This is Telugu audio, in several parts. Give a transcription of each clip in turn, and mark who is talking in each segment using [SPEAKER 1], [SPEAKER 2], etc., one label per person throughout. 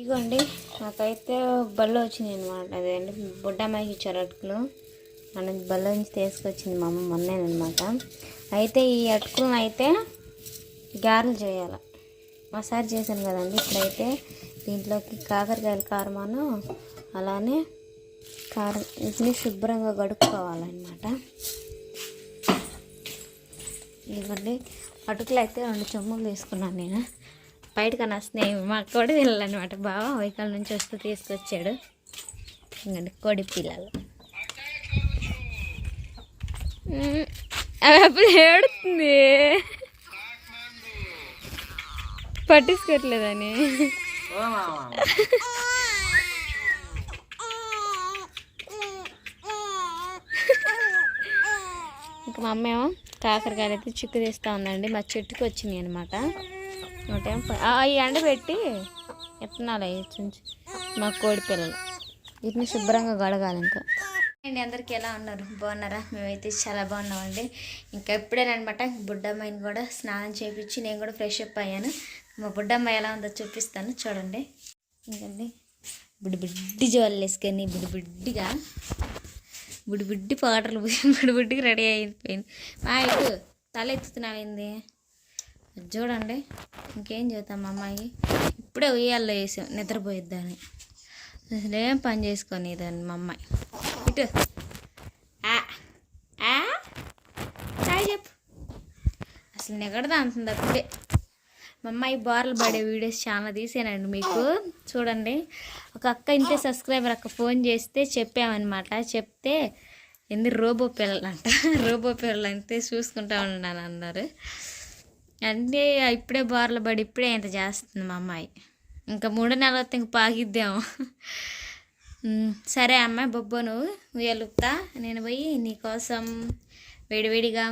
[SPEAKER 1] ఇదిగోండి నాకైతే బళ్ళు వచ్చింది అనమాట అదేంటి బుడ్డమ్మాయికి ఇచ్చారు అటుకులు. మన బళ్ళ నుంచి తీసుకొచ్చింది మా అమ్మ మొన్నేనమాట అయితే ఈ అటుకులను అయితే గారెలు చేయాలి. మసాజ్ చేశాను కదండి ఇప్పుడైతే దీంట్లోకి కాకరకాయల కారమాను అలానే కారం వీటిని శుభ్రంగా గడుపుకోవాలన్నమాట ఇవ్వండి అటుకులు అయితే రెండు చెమ్ములు తీసుకున్నాను నేను. బయటకు నా మాకు మా కోడి పిల్లలు బావ వైకాల నుంచి వస్తూ తీసుకొచ్చాడు. ఇంకండి కోడి పిల్లలు. అవి అప్పుడు ఏడుతుంది. పట్టించుకోవట్లేదని. ఇంకా మా అమ్మ ఏమో కాకరకాయలు అయితే చిక్కు తీస్తూ ఉందండి. మా చెట్టుకి వచ్చింది అనమాట నూట ప- ఈ ఎండ అవి మా కోడి పిల్లలు. వీటిని శుభ్రంగా గడగాలి ఇంకా. అండి అందరికీ ఎలా ఉన్నారు? బాగున్నారా? మేమైతే చాలా బాగున్నామండి. ఇంకా ఇప్పుడేనమాట బుడ్డమ్మాయిని కూడా స్నానం చేయించి నేను కూడా ఫ్రెష్ అప్ అయ్యాను. మా బుడ్డమ్మాయి ఎలా ఉందో చూపిస్తాను. చూడండి. ఇంకండి బుడ్డి బుడ్డి జోళ్ళు వేసుకొని బుడ్డి బుడ్డిగా బుడ్డి పౌడర్లు పూసి బుడ్డి బుడ్డికి రెడీ అయిపోయింది. మా ఇటు తల ఎత్తుతున్నామైంది చూడండి ఇంకేం చేద్దాం మా అమ్మాయి. ఇప్పుడే ఉయ్యాల్లో వేసాం నిద్రపోయిద్దని అసలు ఏం పని చేసుకొని దాన్ని మా అమ్మాయి. ఇటు. ఆ, చెప్పు. అసలు నిగడదా అంటుంది అప్పుడే. మా అమ్మాయి బార్లు పడే వీడియోస్ చాలా తీసానండి మీకు. చూడండి ఒక అక్క ఇంతే సబ్స్క్రైబర్ అక్క ఫోన్ చేస్తే చెప్పామన్నమాట. చెప్తే ఎందు రోబో పిల్లలు అంట రోబో పిల్లలు అంతే చూసుకుంటా ఉన్నాను అన్నారు అంటే ఇప్పుడే బార్లు పడి ఇప్పుడే ఇంత చేస్తుంది మా అమ్మాయి. ఇంకా మూడు నెలల ఇంక పాకిద్దాము సరే అమ్మాయి బొబ్బో నువ్వు ఉయ్యలుపుతా నేను పోయి నీకోసం వేడివేడిగా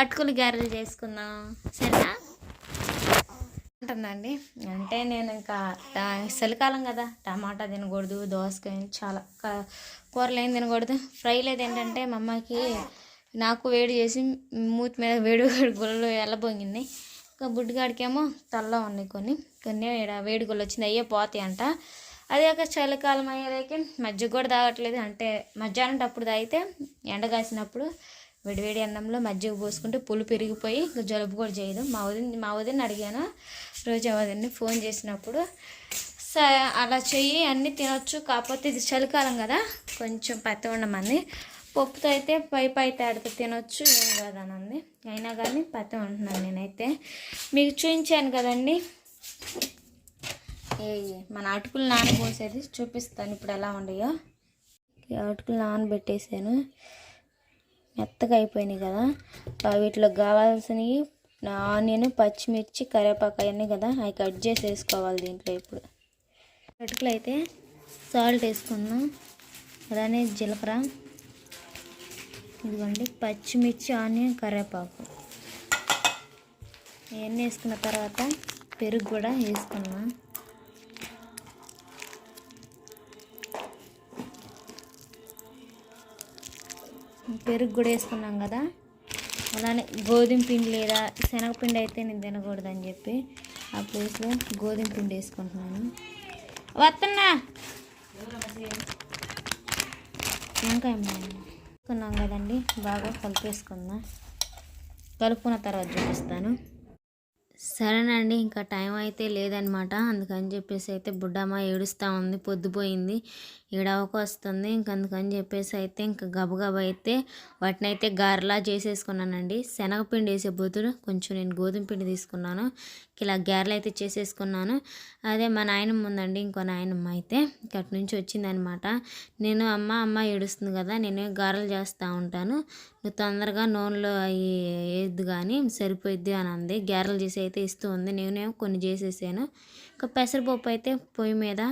[SPEAKER 1] అటుకులు గారెలు చేసుకుందాం. సరేనా? ఉంటుందండి అంటే నేను ఇంకా చలికాలం కదా టమాటా తినకూడదు దోసకాయ చాలా కూరలు ఏం తినకూడదు. ఫ్రైలు ఏంటంటే మా అమ్మకి నాకు వేడి చేసి మూతి మీద వేడి వేడి గుళ్ళు ఎల్లబొంగింది ఇంకా బుడ్డిగాడికేమో తల్ల ఉన్నాయి కొన్ని. కొన్ని ఈడ వేడి వచ్చింది అయ్యే పోతాయి అంట అదే ఒక చలికాలం అయ్యేదానికి మజ్జిగ కూడా తాగట్లేదు. అంటే మధ్యాహ్నం అప్పుడు తాగితే ఎండ కాసినప్పుడు వేడివేడి అన్నంలో మజ్జిగ పోసుకుంటే పులు పెరిగిపోయి ఇంకా జలుబు కూడా చేయదు. మా వదిన మా వదిన అడిగాను. రోజు వదిన్ని ఫోన్ చేసినప్పుడు స అలా చెయ్యి అన్నీ తినొచ్చు. కాకపోతే ఇది చలికాలం కదా కొంచెం పత్తి ఉండమని పప్పుతో అయితే పై పై తేడతో తినొచ్చు ఏం కాదనంది. అయినా కానీ పత్తి ఉంటున్నాను నేనైతే. మీకు చూపించాను కదండి. ఏ మన అటుకులు నానబోసేది చూపిస్తాను ఇప్పుడు ఎలా ఉండయో అటుకులు నానబెట్టేసాను. మెత్తగా అయిపోయినాయి కదా. వీటిలో కావాల్సినవి ఆనియన్ పచ్చిమిర్చి కరివేపాకు అవన్నీ కదా. అవి కట్ చేసి వేసుకోవాలి దీంట్లో ఇప్పుడు. అటుకులు అయితే సాల్ట్ వేసుకుందాం. అలానే జీలకర్ర. ఇదిగోండి పచ్చిమిర్చి ఆనియన్ కరివేపాకు. ఇవన్నీ వేసుకున్న తర్వాత పెరుగు కూడా వేసుకున్నాం పెరుగు కూడా వేసుకున్నాం కదా. అలానే గోధుమ పిండి లేదా శనగపిండి అయితే నేను తినకూడదు అని చెప్పి ఆ ప్లేస్లో గోధుమ పిండి వేసుకుంటున్నాను. వస్తున్నా. వంకాయ కలుపుకున్నాం కదండి. బాగా కలిపేసుకుందాం. కలుపుకున్న తర్వాత చూపిస్తాను. సరేనండి ఇంకా టైం అయితే లేదనమాట. అందుకని చెప్పేసి అయితే బుడ్డమ్మ ఏడుస్తూ ఉంది పొద్దుపోయింది ఏడవక వస్తుంది ఇంక అందుకని చెప్పేసి అయితే ఇంకా గబగబా అయితే వాటిని అయితే గారెలా చేసేసుకున్నానండి. శనగపిండి వేసే బదులు కొంచెం నేను గోధుమ పిండి తీసుకున్నాను. ఇలా గారెలు అయితే చేసేసుకున్నాను. అదే మా నాయనమ్మ ఉందండి ఇంకో నాయనమ్మ అయితే ఇక్కడి అటు నుంచి వచ్చిందనమాట. నేను అమ్మ అమ్మ ఏడుస్తుంది కదా నేను గారెలు చేస్తూ ఉంటాను. నువ్వు తొందరగా నూనెలో అవి వేయద్దు కానీ సరిపోయిద్ది అని అంది. గారెలు చేసే అయితే ఇస్తూ ఉంది. నేనేమో కొన్ని చేసేసాను. ఇంకా పెసరపప్పు అయితే పొయ్యి మీద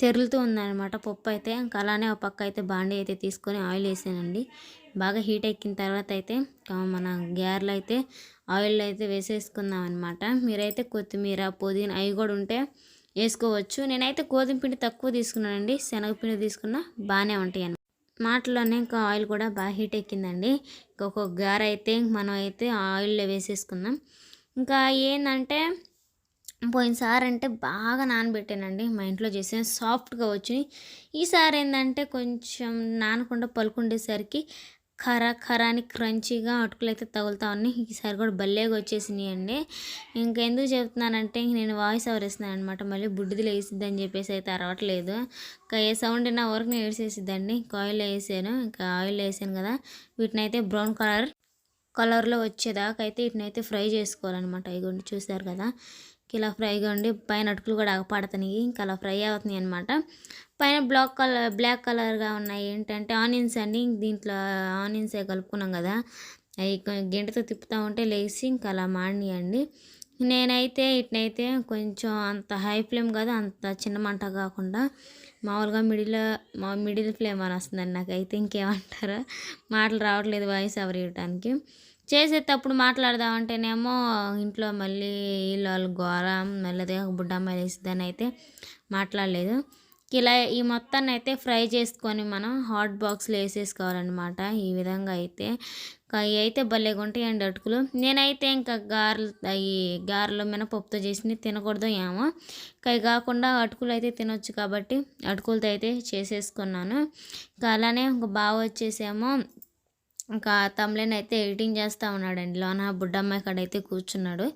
[SPEAKER 1] తెరులుతూ ఉందన్నమాట. పప్పు అయితే ఇంకా అలానే ఒక పక్క అయితే బాండీ అయితే తీసుకొని ఆయిల్ వేసానండి. బాగా హీట్ ఎక్కిన తర్వాత అయితే మన గ్యార్లు అయితే ఆయిల్ అయితే వేసేసుకుందాం అనమాట మీరైతే కొత్తిమీర పుదీనా అవి కూడా ఉంటే వేసుకోవచ్చు. నేనైతే గోధుమ పిండి తక్కువ తీసుకున్నానండి. శనగపిండి తీసుకున్నా బాగానే ఉంటాయి అన్నమాట మాటలోనే ఇంకా ఆయిల్ కూడా బాగా హీట్ ఎక్కిందండి. ఇంకొక గార అయితే మనం అయితే ఆయిల్లో వేసేసుకుందాం. ఇంకా ఏంటంటే పోయినసారి అంటే బాగా నానబెట్టానండి. మా ఇంట్లో చేసాను సాఫ్ట్గా వచ్చినాయి. ఈసారి ఏంటంటే కొంచెం నానకుండా పలుకుండేసరికి ఖర ఖర అని క్రంచీగా అటుకులు అయితే తగులుతా ఉన్నాయి. ఈసారి కూడా భలేగా వచ్చేసినాయి అండి ఇంకెందుకు చెప్తున్నానంటే ఇంక నేను వాయిస్ ఓవర్ వేస్తున్నాను అనమాట మళ్ళీ బుడ్డిదిలో వేసిద్దని అని చెప్పేసి అయితే అరవట్లేదు. ఇంకా ఏ సౌండ్ నా వరకు నేను వేసేసిద్దండి ఇంకా ఆయిల్ వేసాను. ఇంకా ఆయిల్ వేసాను కదా. వీటిని అయితే బ్రౌన్ కలర్ కలర్లో వచ్చేదాకా అయితే వీటినైతే ఫ్రై చేసుకోవాలన్నమాట. ఇగోండి చూసారు కదా? ఇలా ఫ్రైగా ఉండి పైన అటుకులు కూడా ఆగపడుతున్నాయి ఇంకా అలా ఫ్రై అవుతున్నాయి అనమాట పైన బ్లాక్ కలర్ బ్లాక్ కలర్గా ఉన్నాయి. ఏంటంటే ఆనియన్స్ అండి దీంట్లో ఆనియన్స్ కలుపుకున్నాం కదా? అవి గింటతో తిప్పుతూ ఉంటే లేచి ఇంకా అలా మాడినాయండి. నేనైతే ఇట్నైతే కొంచెం అంత హై ఫ్లేమ్ కాదు అంత చిన్న మంట కాకుండా మామూలుగా మిడిల్ మా మిడిల్ ఫ్లేమ్ అని వస్తుందండి నాకైతే ఇంకేమంటారు. మాటలు రావట్లేదు వాయిస్ ఎవరు ఇవ్వడానికి చేసేటప్పుడు మాట్లాడదామంటేనేమో ఇంట్లో మళ్ళీ వీళ్ళు ఘోర మళ్ళీ అదే బుడ్డమ్మాయి వేసిద్దని అయితే మాట్లాడలేదు. ఇలా ఈ మొత్తాన్ని అయితే ఫ్రై చేసుకొని మనం హాట్ బాక్స్లో వేసేసుకోవాలన్నమాట. ఈ విధంగా అయితే అవి ఇవి అయితే భలేగా ఉంటాయండి అటుకులు. నేనైతే ఇంకా గారెలు ఈ గారెలు మినపప్పుతో చేసి తినకూడదు ఏమో. ఇంకా కాకుండా అటుకులు అయితే తినొచ్చు కాబట్టి అటుకులతో అయితే చేసేసుకున్నాను. ఇంకా అలానే ఇంకా బాగా వచ్చేసేమో ఇంకా తమ్లేన్ అయితే ఎడిటింగ్ చేస్తూ ఉన్నాడండి. లోన బుడ్డమ్మాయి కాడ అయితే కూర్చున్నాడు.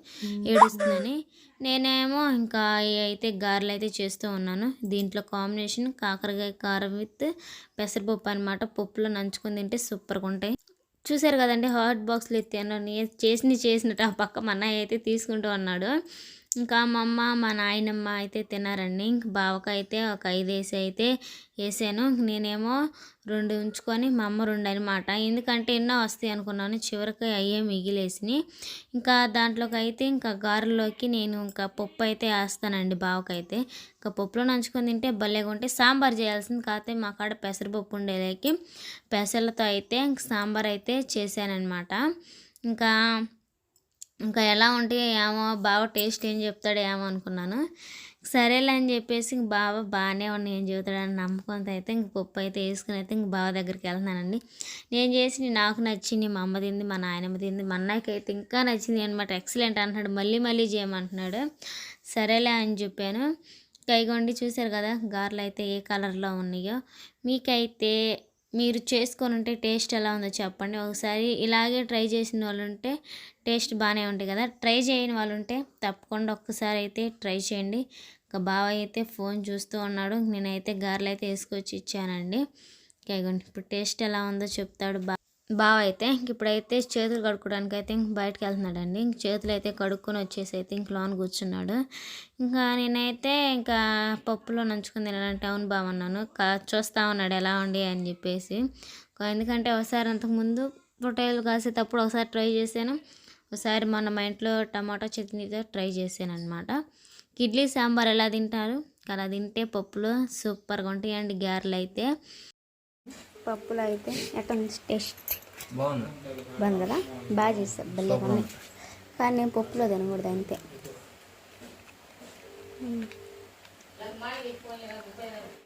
[SPEAKER 1] ఏడుస్తుందని. నేనేమో ఇంకా అయితే గారెలు అయితే చేస్తూ ఉన్నాను. దీంట్లో కాంబినేషన్ కాకరకాయ కారం విత్ పెసరపప్పు అనమాట పప్పులో నంచుకొని తింటే సూపర్గా ఉంటాయి. చూసారు కదండి హాట్ బాక్స్లో ఎత్తాను నే- చేసింది చేసినట్టు ఆ పక్క మా అన్నయ్య అయితే తీసుకుంటూ ఉన్నాడు. ఇంకా మా అమ్మ మా నాయనమ్మ అయితే తినారండి ఇంక బావక అయితే ఒక ఐదు వేసి అయితే వేసాను. నేనేమో రెండు ఉంచుకొని మా అమ్మ రెండు అనమాట ఎందుకంటే ఎన్నో వస్తాయి అనుకున్నాను. చివరికి అయ్యే మిగిలేసినాయి. ఇంకా దాంట్లోకి అయితే ఇంకా గారెలోకి నేను ఇంకా పప్పు అయితే వేస్తానండి బావకైతే ఇంకా పప్పులో నంచుకొని తింటే భలేగా ఉంటే సాంబార్ చేయాల్సింది కాకపోతే మా కాడ పెసరపప్పు ఉండేలేకి. పెసర్లతో అయితే ఇంక సాంబార్ అయితే చేశానమాట ఇంకా ఇంకా ఎలా ఉంటే ఏమో బాగా టేస్ట్ ఏం చెప్తాడో ఏమో అనుకున్నాను. సరేలే అని చెప్పేసి ఇంక బావ బాగానే ఉన్నాయి ఏం చెబుతాడని నమ్మకంతో అయితే ఇంక పప్పు అయితే వేసుకుని అయితే ఇంక బావ దగ్గరికి వెళ్తున్నానండి. నేను చేసి నాకు నచ్చింది మా అమ్మ తింది మా నాయనమ్మ తింది మా అన్నయ్యకి అయితే ఇంకా నచ్చింది అనమాట ఎక్సలెంట్ అంటున్నాడు మళ్ళీ మళ్ళీ చేయమంటున్నాడు. సరేలే అని చెప్పాను. కైగొండి చూశారు కదా గారెలు అయితే ఏ కలర్లో ఉన్నాయో. మీకైతే మీరు చేసుకొని ఉంటే టేస్ట్ ఎలా ఉందో చెప్పండి. ఒకసారి ఇలాగే ట్రై చేసిన వాళ్ళు ఉంటే టేస్ట్ బాగానే ఉంటాయి కదా. ట్రై చేయని వాళ్ళు ఉంటే తప్పకుండా ఒక్కసారి అయితే ట్రై చేయండి. ఇంకా బాబాయ్ అయితే ఫోన్ చూస్తూ ఉన్నాడు. నేనైతే గారెలు అయితే వేసుకొచ్చి ఇచ్చానండి. ఇక ఇప్పుడు టేస్ట్ ఎలా ఉందో చెప్తాడు బా బావ అయితే ఇంక ఇప్పుడైతే చేతులు కడుక్కోవడానికి అయితే ఇంక బయటకు వెళ్తున్నాడండి ఇంక చేతులు అయితే కడుక్కొని వచ్చేసి అయితే ఇంక లోన్ కూర్చున్నాడు. ఇంకా నేనైతే ఇంకా పప్పులో నంచుకుని తినాలంటే అవును బావన్నాను. చూస్తా ఉన్నాడు ఎలా ఉండి అని చెప్పేసి. ఎందుకంటే ఒకసారి అంతకుముందు పొటాయిలు కాసేటప్పుడు ఒకసారి ట్రై చేశాను. ఒకసారి మొన్న మా ఇంట్లో టమాటో చట్నీతో ట్రై చేశాను అనమాట ఇడ్లీ సాంబార్ ఎలా తింటారు? అలా తింటే పప్పులో సూపర్గా ఉంటాయండి గారెలు అయితే. పప్పులో అయితే ఎట్లా టేస్ట్. బాగుంది? కదా బాగా చేస్తారు. భలే ఉన్నాయి. కానీ నేను పప్పులో తినకూడదు అంతే.